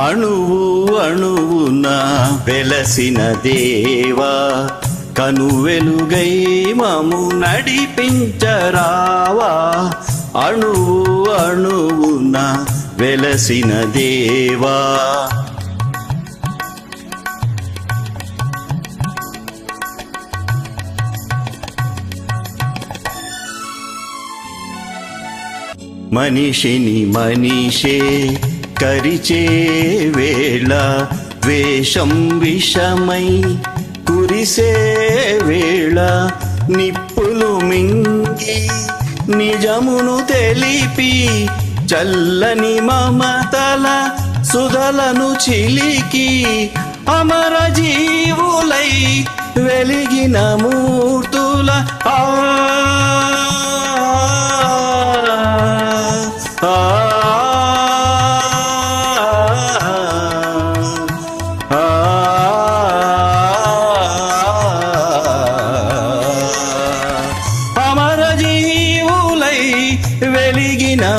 అణువు అణువున వెలసిన దేవా కను వెలుగై మము నడిపించరావా. అణువు అణువున వెలసిన దేవా. మనిషిని మనిషే కరిచే వేళ వేషం విషమై కురిసే వేళ నిప్పులు మింగి నిజమును తెలిపి చల్లని మమతల సుధలను చిలికి అమర జీవులై వెలిగిన మూర్తుల ఆ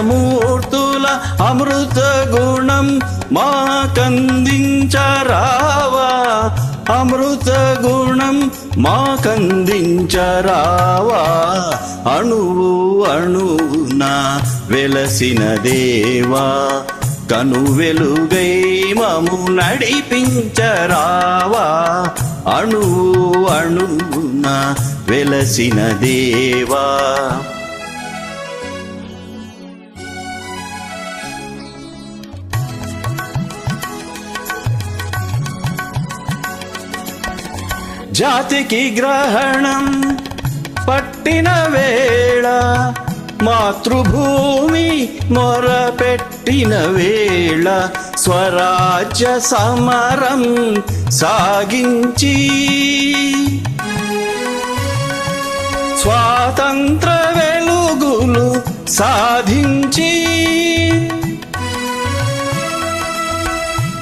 మూర్తుల అమృత గుణం మాకందించరావా. అమృత గుణం మాకందించరావా. అణువు అణువున వెలసిన దేవా కను వెలుగై మము నడిపించరావా. అణువు అణువున వెలసిన దేవా. జాతికి గ్రహణం పట్టిన వేళ మాతృభూమి మొరపెట్టిన వేళ స్వరాజ్య సమరం సాగించి స్వాతంత్ర వెలుగులు సాధించి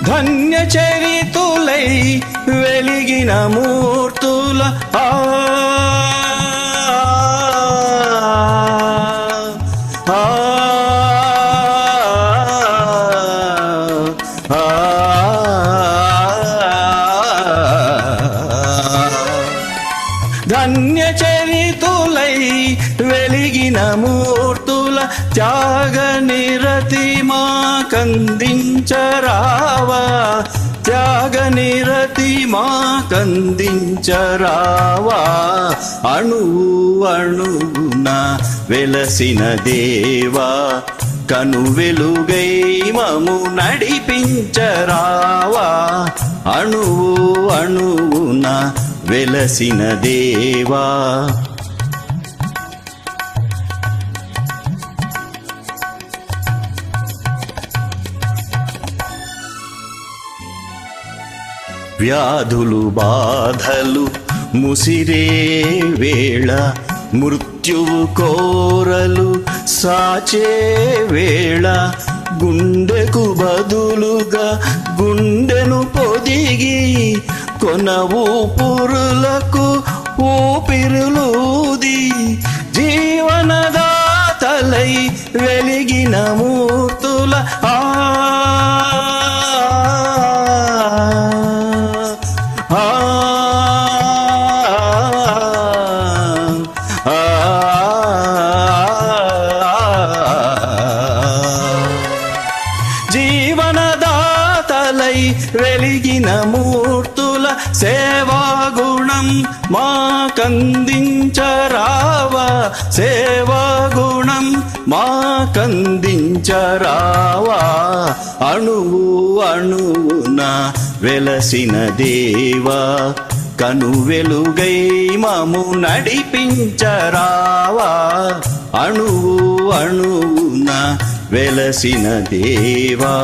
ధన్య చరితులై వెలిగిన మూర్తుల ఆ. ధన్య చరితులై వెలిగిన మూర్తుల త్యాగ నిరతి మాకందించరావా. త్యాగ నిరతి మాకందించరావా. అణు అణువున వెలసిన దేవా కను వెలుగై మము నడిపించరావా. అణువు అణువున వెలసిన దేవా వ్యాధులు బాధలు ముసిరే వేళ మృత్యువు కోరలు సాచే వేళ గుండెకు బదులుగా గుండెను పొదిగి కొన ఊపురులకు ఊపిరులూది. జీవనదాతలై వెలిగిన మూర్తుల ఆ ఆ జీవనదాతలై వెలిగిన మూర్తుల సేవాగుణం మాకందించరావా. సేవాగుణం మాకందించరావా. అణువు అణువున వెలసిన దేవా. కను వెలుగై మము నడిపించరావా? అణువు అణువున వెలసిన దేవా